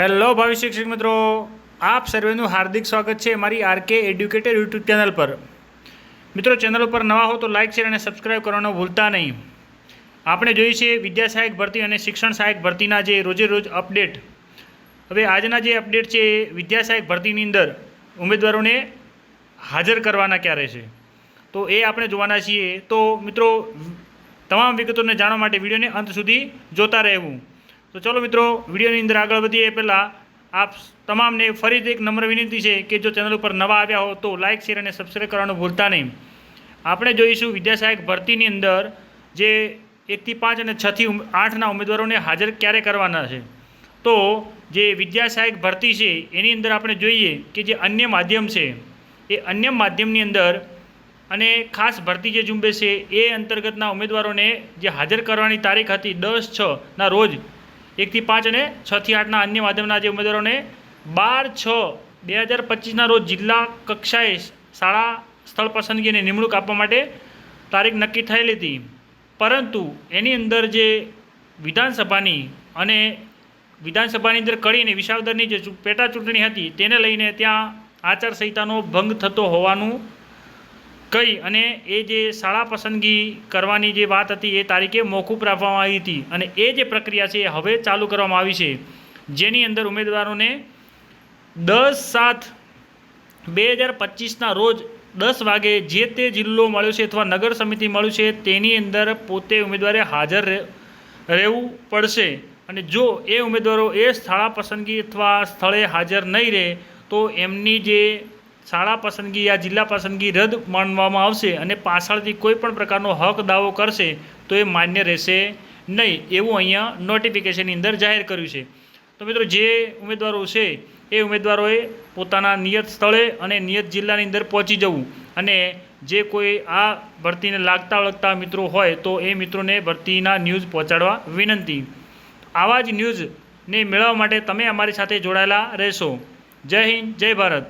Hello ભાવિ શિક્ષક મિત્રો. આપ સર્વેનું હાર્દિક સ્વાગત છે મારી આરકે એડ્યુકેટર યુટ્યુબ ચેનલ પર. મિત્રો, ચેનલ ઉપર નવા હો તો લાઇક શેર અને સબસ્ક્રાઇબ કરવાનું ભૂલતા નહીં. આપણે જોઈએ છીએ વિદ્યા સહાયક ભરતી અને શિક્ષણ સહાયક ભરતીના જે રોજે રોજ અપડેટ. હવે આજના જે અપડેટ છે એ વિદ્યા સહાયક ભરતીની અંદર ઉમેદવારોને હાજર કરવાના ક્યારે છે? તો એ આપણે જોવાના છીએ. તો મિત્રો, તમામ વિગતોને જાણવા માટે વિડીયોને અંત સુધી જોતા રહેવું. તો ચલો મિત્રો, વિડીયોની અંદર આગળ વધીએ. પહેલાં આપ તમામને ફરીથી એક નમ્ર વિનંતી છે કે જો ચેનલ ઉપર નવા આવ્યા હો તો લાઇક શેર અને સબસ્ક્રાઈબ કરવાનું ભૂલતા નહીં. આપણે જોઈશું વિદ્યાસહાયક ભરતીની અંદર જે એકથી પાંચ અને છથી આઠના ઉમેદવારોને હાજર ક્યારે કરવાના છે. તો જે વિદ્યાસહાયક ભરતી છે, એની અંદર આપણે જોઈએ કે જે અન્ય માધ્યમ છે, એ અન્ય માધ્યમની અંદર અને ખાસ ભરતી જે ઝુંબેશ છે, એ અંતર્ગતના ઉમેદવારોને જે હાજર કરવાની તારીખ હતી દસ છના રોજ એકથી પાંચ અને છથી આઠના અન્ય માધ્યમના જે ઉમેદવારોને બાર, છ, બે હજાર પચીસના રોજ જિલ્લા કક્ષાએ શાળા સ્થળ પસંદગી અને નિમણૂક આપવા માટે તારીખ નક્કી થયેલી હતી. પરંતુ એની અંદર જે વિધાનસભાની અને વિધાનસભાની અંદર કરીને વિસાવદરની જે પેટા ચૂંટણી હતી, તેને લઈને ત્યાં આચારસંહિતાનો ભંગ થતો હોવાનું કહી અને એ જે શાળા પસંદગી કરવાની જે વાત હતી એ તારીખે મોકૂફ રાખવામાં આવી હતી અને એ જે પ્રક્રિયા છે એ હવે ચાલુ કરવામાં આવી છે. જેની અંદર ઉમેદવારોને દસ સાત બે હજાર પચીસના રોજ દસ વાગે જે તે જિલ્લો મળ્યો છે અથવા નગર સમિતિ મળ્યું છે તેની અંદર પોતે ઉમેદવારે હાજર રહે- રહેવું પડશે. અને જો એ ઉમેદવારો એ શાળા પસંદગી અથવા સ્થળે હાજર નહીં રહે તો એમની જે શાળા પસંદગી યા જિલ્લા પસંદગી રદ માનવામાં આવશે અને પાછળથી કોઈ પણ પ્રકારનો હક દાવો કરશે તો એ માન્ય રહેશે નહીં એવું અહીંયા નોટિફિકેશનની અંદર જાહેર કર્યું છે. તો મિત્રો જે ઉમેદવારો છે, એ ઉમેદવારોએ પોતાના નિયત સ્થળે અને નિયત જિલ્લાની અંદર પહોંચી જવું અને જે કોઈ આ ભરતીને લાગતા વળગતા મિત્રો હોય તો એ મિત્રોને ભરતીના ન્યૂઝ પહોંચાડવા વિનંતી. આવા જ ન્યૂઝને મેળવવા માટે તમે અમારી સાથે જોડાયેલા રહેશો. જય હિન્દ, જય ભારત.